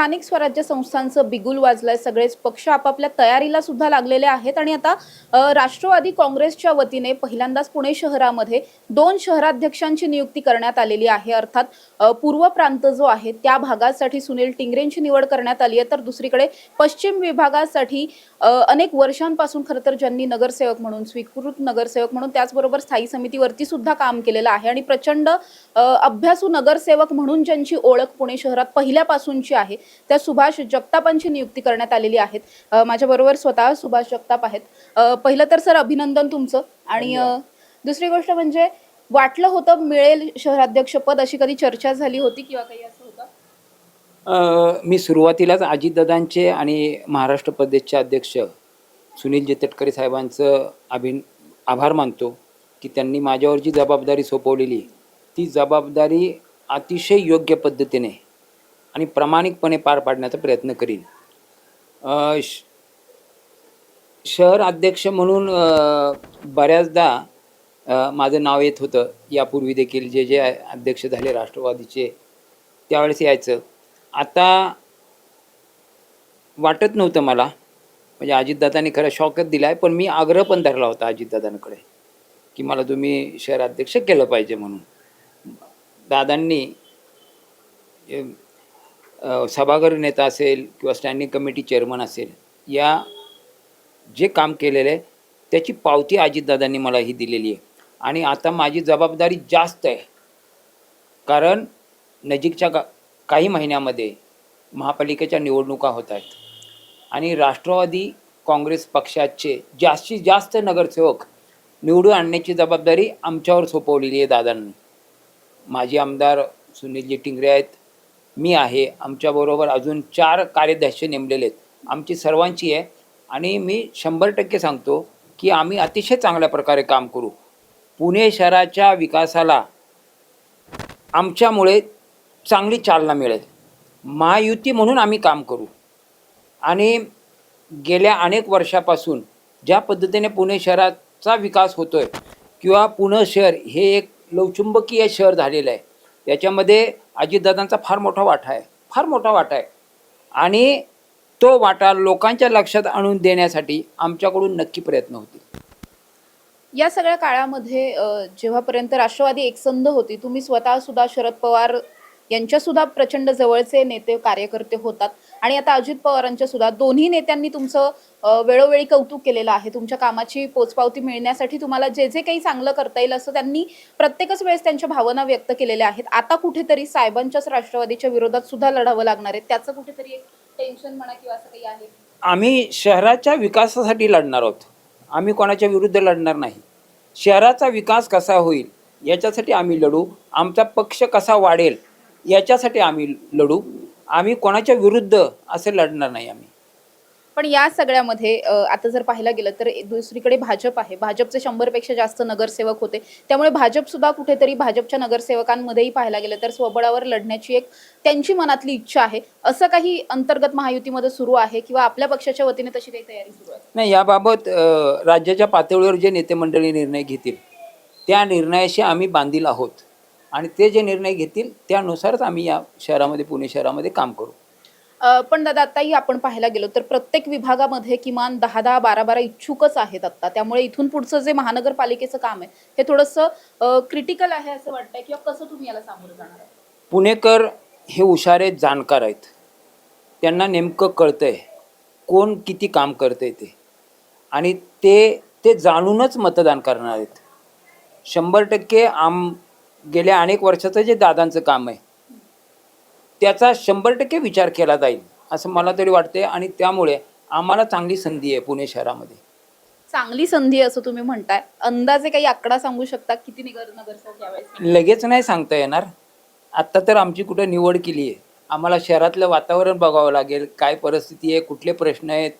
स्थानिक स्वराज्य संस्थांचं बिगुल वाजलंय. सगळेच पक्ष आपापल्या तयारीला सुद्धा लागलेले आहेत. आणि आता राष्ट्रवादी काँग्रेसच्या वतीने पहिल्यांदाच पुणे शहरामध्ये दोन शहराध्यक्षांची नियुक्ती करण्यात आलेली आहे. अर्थात पूर्व प्रांत जो आहे त्या भागासाठी सुनील टिंगरेंची निवड करण्यात आली आहे. तर दुसरीकडे पश्चिम विभागासाठी अनेक वर्षांपासून खरं तर ज्यांनी नगरसेवक म्हणून स्वीकृत नगरसेवक म्हणून त्याचबरोबर स्थायी समितीवरती सुद्धा काम केलेलं आहे. आणि प्रचंड अभ्यासू नगरसेवक म्हणून ज्यांची ओळख पुणे शहरात पहिल्यापासूनची आहे त्या सुभाष जगतापांची नियुक्ती करण्यात आलेली आहे अ, माझ्याबरोबर स्वतः सुभाष जगताप आहेत. पहिलं तर सर अभिनंदन तुमचं. आणि दुसरी गोष्ट म्हणजे वाटलं होतं मिळेल शहराध्यक्षपद अशी कधी चर्चा झाली होती किंवा काही असं होतं? मी सुरुवातीलाच अजितदादांचे आणि महाराष्ट्र प्रदेशचे अध्यक्ष सुनील तटकरे साहेबांचं अभिन आभार मानतो की त्यांनी माझ्यावर जी जबाबदारी सोपवलेली ती जबाबदारी अतिशय योग्य पद्धतीने आणि प्रामाणिकपणे पार पाडण्याचा प्रयत्न करीन. श- शहर अध्यक्ष म्हणून बऱ्याचदा माझं नाव येत होतं. यापूर्वी देखील जे जे अध्यक्ष झाले राष्ट्रवादीचे त्यावेळेस यायचं. आता वाटत नव्हतं मला. म्हणजे अजितदादांनी खरं शॉकच दिला आहे पण मी आग्रह पण धरला होता अजितदादांकडे की मला तुम्ही शहराध्यक्ष केलं पाहिजे म्हणून. दादांनी सभागृह नेता असेल किंवा स्टँडिंग कमिटी चेअरमन असेल या जे काम केलेलं आहे त्याची पावती अजितदादांनी मला ही दिलेली आहे. आणि आता माझी जबाबदारी जास्त आहे. कारण नजीकच्या का काही महिन्यामध्ये महापालिकेच्या निवडणुका होत आहेत. आणि राष्ट्रवादी काँग्रेस पक्षाचे जास्तीत जास्त नगरसेवक निवडून आणण्याची जबाबदारी आमच्यावर सोपवलेली आहे दादांनी. माजी आमदार सुनीलजी टिंगरे आहेत. मी आहे आमच्याबरोबर अजून चार कार्यदर्श नेमलेले आहेत. आमची सर्वांची आहे आणि मी शंभर टक्के सांगतो की आम्ही अतिशय चांगल्या प्रकारे काम करू. पुणे शहराच्या विकासाला आमच्यामुळे चांगली चालना मिळेल. महायुती म्हणून आम्ही काम करू. आणि गेल्या अनेक वर्षापासून ज्या पद्धतीने पुणे शहराचा विकास होतो आहे किंवा पुणे शहर हे एक लवचुंबकीय शहर झालेलं आहे त्याच्यामध्ये अजितदादांचा फार मोठा वाटा आहे. फार मोठा वाटा आहे. आणि तो वाटा लोकांच्या लक्षात आणून देण्यासाठी आमच्याकडून नक्की प्रयत्न होतील. या सगळ्या काळामध्ये जेव्हापर्यंत राष्ट्रवादी एकसंध होती तुम्ही स्वतः सुद्धा शरद पवार यांच्या सुद्धा प्रचंड जवळचे नेते कार्यकर्ते होतात. आणि आता अजित पवारांच्या सुद्धा दोन्ही नेत्यांनी तुमचं वेळोवेळी कौतुक केलेलं आहे. तुमच्या कामाची पोचपावती मिळण्यासाठी तुम्हाला जे जे काही चांगलं करता येईल असं त्यांनी प्रत्येकच वेळेस त्यांच्या भावना व्यक्त केलेल्या आहेत. आता कुठेतरी साहेबांच्याच राष्ट्रवादीच्या विरोधात सुद्धा लढावं लागणार आहे त्याचं कुठेतरी एक टेन्शन म्हणा किंवा असं काही आहे? आम्ही शहराच्या विकासासाठी लढणार आहोत. आम्ही कोणाच्या विरुद्ध लढणार नाही. शहराचा विकास कसा होईल याच्यासाठी आम्ही लढू. आमचा पक्ष कसा वाढेल याच्यासाठी आम्ही लढू. आम्ही कोणाच्या विरुद्ध असे लढणार नाही आम्ही. पण या सगळ्यामध्ये आता जर पाहायला गेलं तर दुसरीकडे भाजप आहे. भाजपचे शंभरपेक्षा जास्त नगरसेवक होते. त्यामुळे भाजप सुद्धा कुठेतरी भाजपच्या नगरसेवकांमध्येही पाहायला गेलं तर स्वबळावर लढण्याची एक त्यांची मनातली इच्छा आहे. असं काही अंतर्गत महायुतीमध्ये सुरू आहे किंवा आपल्या पक्षाच्या वतीने तशी काही तयारी सुरू आहे? नाही याबाबत राज्याच्या पातळीवर जे नेते मंडळी निर्णय घेतील त्या निर्णयाशी आम्ही बांधील आहोत. आणि ते जे निर्णय घेतील त्यानुसारच आम्ही या शहरामध्ये पुणे शहरामध्ये काम करू. पण दादा आताही आपण पाहायला गेलो तर प्रत्येक विभागामध्ये किमान दहा दहा बारा बारा इच्छुकच आहेत आता. त्यामुळे इथून पुढचं जे महानगरपालिकेचं काम आहे हे थोडंसं क्रिटिकल आहे असं वाटतंय किंवा कसं तुम्ही याला सामोरं जाणार पुणेकर हे हुशार जाणकार आहेत. त्यांना नेमकं कळतंय कोण किती काम करतंय ते. आणि ते ते जाणूनच मतदान करणार आहेत. शंभर टक्के आम गेल्या अनेक वर्षाचं जे दादांचं काम आहे त्याचा शंभर टक्के विचार केला जाईल असं मला तरी वाटते आणि त्यामुळे आम्हाला चांगली संधी आहे पुणे शहरामध्ये. चांगली संधी असं तुम्ही म्हणताय. अंदाजे काही आकडा सांगू शकता? किती नगर नगरसेवक यावेळेस? लगेच नाही सांगता येणार. आत्ता तर आमची कुठं निवड केली आहे. आम्हाला शहरातलं वातावरण बघावं लागेल. काय परिस्थिती आहे? कुठले प्रश्न आहेत?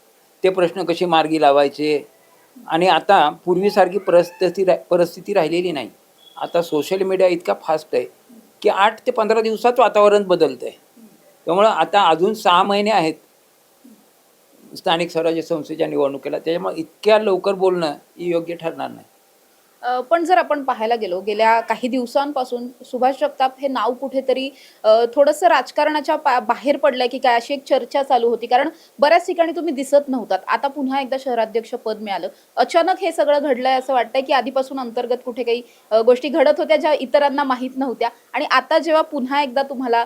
ते प्रश्न कसे मार्गी लावायचे? आणि आता पूर्वीसारखी परिस्थिती परिस्थिती राहिलेली नाही. आता सोशल मीडिया इतका फास्ट आहे की आठ ते पंधरा दिवसात वातावरण बदलतं आहे त्यामुळं आता अजून सहा महिने आहेत. स्थानिक स्वराज्य संस्थेच्या निवडणुकीला. त्याच्यामुळे इतक्या लवकर बोलणं ही योग्य ठरणार नाही. पण जर आपण पाहायला गेलो गेल्या काही दिवसांपासून सुभाष जगताप हे नाव कुठेतरी थोडंसं राजकारणाच्या बाहेर पडलंय की काय अशी एक चर्चा चालू होती. कारण बऱ्याच ठिकाणी तुम्ही दिसत नव्हतात. आता पुन्हा एकदा शहराध्यक्ष पद मिळालं. अचानक हे सगळं घडलंय असं वाटतंय की आधीपासून अंतर्गत कुठे काही गोष्टी घडत होत्या ज्या इतरांना माहीत नव्हत्या. आणि आता जेव्हा पुन्हा एकदा तुम्हाला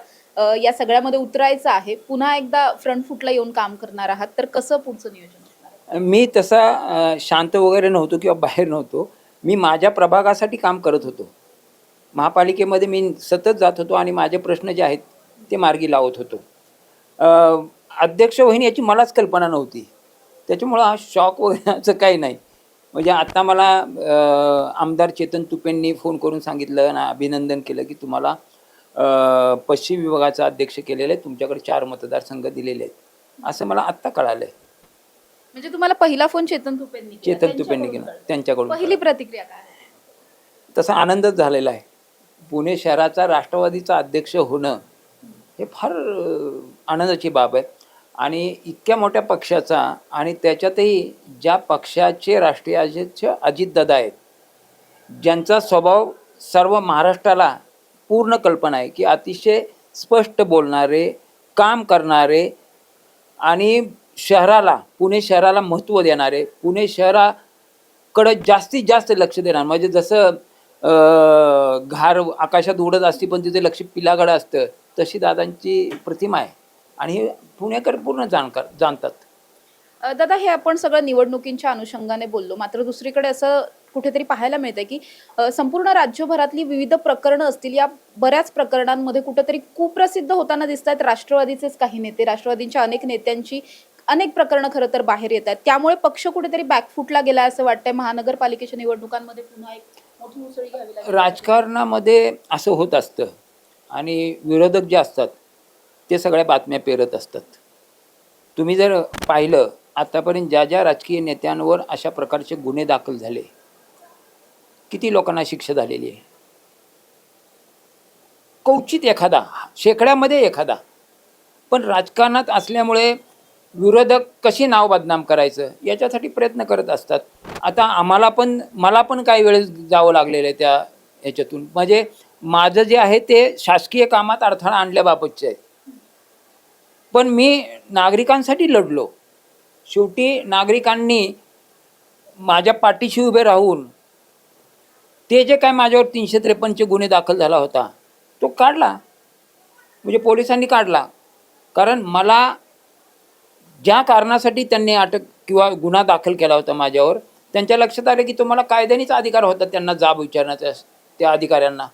या सगळ्यामध्ये उतरायचं आहे पुन्हा एकदा फ्रंट फुटला येऊन काम करणार आहात तर कसं पुढचं नियोजन मी तसा शांत वगैरे नव्हतो किंवा बाहेर नव्हतो. मी माझ्या प्रभागासाठी काम करत होतो. महापालिकेमध्ये मी सतत जात होतो आणि माझे प्रश्न जे आहेत ते मार्गी लावत होतो. अध्यक्ष होईन याची मलाच कल्पना नव्हती. त्याच्यामुळं हा शॉक वगैरेचं काही नाही. म्हणजे आत्ता मला आमदार चेतन तुपेंनी फोन करून सांगितलं ना अभिनंदन केलं की तुम्हाला पश्चिम विभागाचा अध्यक्ष केलेलं आहे तुमच्याकडे चार मतदारसंघ दिलेले आहेत. असं मला आत्ता कळालं आहे म्हणजे तुम्हाला पहिला फोन चेतन तुपेंनी केला, चेतन तुपेंनी त्यांच्याकडून केलं कळलं. त्यांच्याकडून पहिली प्रतिक्रिया काय तसा आनंदच झालेला आहे. पुणे शहराचा राष्ट्रवादीचा अध्यक्ष होणं हे फार अं, आनंदाची बाब आहे. आणि इतक्या मोठ्या पक्षाचा आणि त्याच्यातही ज्या पक्षाचे राष्ट्रीय अध्यक्ष अजितदादा आहेत ज्यांचा स्वभाव सर्व महाराष्ट्राला पूर्ण कल्पना आहे की अतिशय स्पष्ट बोलणारे काम करणारे आणि शहराला पुणे शहराला महत्त्व देणारे पुणे शहराकडं जास्तीत जास्त लक्ष देणार. म्हणजे जसं अं, घार आकाशात उडत असते पण तिथे लक्ष पिलाकडं असतं तशी दादांची प्रतिमा आहे. आणि पुणेकर पूर्ण जाणकार जाणतात. दादा हे आपण सगळं निवडणुकींच्या अनुषंगाने बोललो. मात्र दुसरीकडे असं कुठेतरी पाहायला मिळतंय की संपूर्ण राज्यभरातली विविध प्रकरणं असतील या बऱ्याच प्रकरणांमध्ये कुठेतरी कुप्रसिद्ध होताना दिसत आहेत राष्ट्रवादीचेच काही नेते. राष्ट्रवादींच्या अनेक नेत्यांची अनेक प्रकरणं खरं तर बाहेर येत आहेत. त्यामुळे पक्ष कुठेतरी बॅकफुटला गेला असं वाटतंय. महानगरपालिकेच्या निवडणुकांमध्ये पुन्हा एक मोठी उसळी घ्यावी लागेल. राजकारणामध्ये असं होत असतं आणि विरोधक जे असतात ते सगळ्या बातम्या पेरत असतात. तुम्ही जर पाहिलं आतापर्यंत ज्या ज्या राजकीय नेत्यांवर अशा प्रकारचे गुन्हे दाखल झाले किती लोकांना शिक्षा झालेली आहे? क्वचित एखादा शेकड्यामध्ये एखादा. पण राजकारणात असल्यामुळे विरोधक कशी नाव बदनाम करायचं याच्यासाठी प्रयत्न करत असतात. आता आम्हाला पण मला पण काही वेळेस जावं लागलेलं आहे त्या याच्यातून. म्हणजे माझं जे आहे ते शासकीय कामात अडथळा आणल्याबाबतचे आहे. पण मी नागरिकांसाठी लढलो. शेवटी नागरिकांनी माझ्या पाठीशी उभे राहून ते जे काय माझ्यावर तीनशे त्रेपन्नचे गुन्हे दाखल झाला होता तो काढला. म्हणजे पोलिसांनी काढला. कारण मला ज्या कारणासाठी त्यांनी अटक किंवा गुन्हा दाखल केला होता माझ्यावर त्यांच्या लक्षात आलं की तुम्हाला कायद्यानेच अधिकार होता त्यांना जाब विचारण्याचा त्या अधिकाऱ्यांना.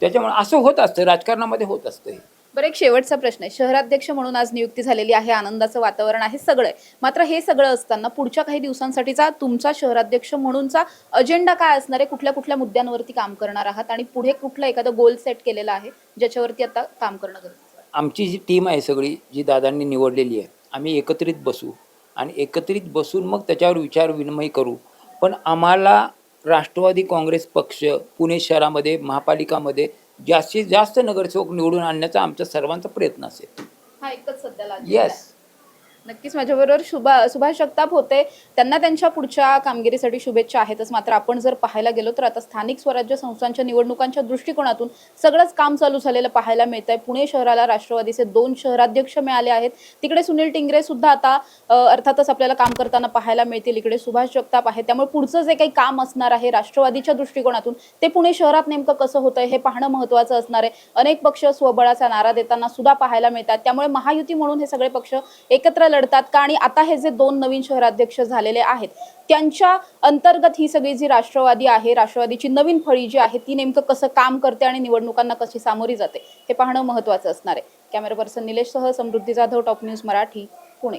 त्याच्यामुळे असं होत असतं राजकारणामध्ये होत असतं हे. बरं एक शेवटचा प्रश्न आहे. शहराध्यक्ष म्हणून आज नियुक्ती झालेली आहे आनंदाचं वातावरण आहे सगळं. आहे मात्र हे सगळं असताना पुढच्या काही दिवसांसाठीचा तुमचा शहराध्यक्ष म्हणूनचा अजेंडा काय असणार आहे? कुठल्या कुठल्या मुद्द्यांवरती काम करणार आहात? आणि पुढे कुठलं एखादं गोल सेट केलेलं आहे ज्याच्यावरती आता काम करणं गरजेचं आहे? आमची जी टीम आहे सगळी जी दादांनी निवडलेली आहे आम्ही एकत्रित बसू. आणि एकत्रित बसून मग त्याच्यावर विचार विनिमय करू. पण आम्हाला राष्ट्रवादी काँग्रेस पक्ष पुणे शहरामध्ये महापालिकामध्ये जास्तीत जास्त नगरसेवक निवडून आणण्याचा आमचा सर्वांचा प्रयत्न असेल. येस. नक्कीच माझ्याबरोबर शुभा सुभाष जगताप होते. त्यांना त्यांच्या पुढच्या कामगिरीसाठी शुभेच्छा आहेतच. मात्र आपण जर पाहायला गेलो तर आता स्थानिक स्वराज्य संस्थांच्या निवडणुकांच्या दृष्टिकोनातून सगळंच काम चालू झालेलं पाहायला मिळत आहे पुणे शहराला राष्ट्रवादीचे दोन शहराध्यक्ष मिळाले आहेत. तिकडे सुनील टिंगरे सुद्धा आता अर्थातच आपल्याला काम करताना पाहायला मिळतील. इकडे सुभाष जगताप आहे त्यामुळे पुढचं जे काही काम असणार आहे राष्ट्रवादीच्या दृष्टिकोनातून ते पुणे शहरात नेमकं कसं होतंय हे पाहणं महत्त्वाचं असणार आहे. अनेक पक्ष स्वबळाचा नारा देताना सुद्धा पाहायला मिळतात. त्यामुळे महायुती म्हणून हे सगळे पक्ष एकत्र लढतात का? आणि आता हे जे दोन नवीन शहराध्यक्ष झालेले आहेत त्यांच्या अंतर्गत ही सगळी जी राष्ट्रवादी आहे राष्ट्रवादीची नवीन फळी जी आहे ती नेमकं कसं काम करते आणि निवडणुकांना कशी सामोरी जाते हे पाहणं महत्वाचं असणार आहे. कॅमेरा पर्सन निलेशसह समृद्धी जाधव टॉप न्यूज मराठी पुणे.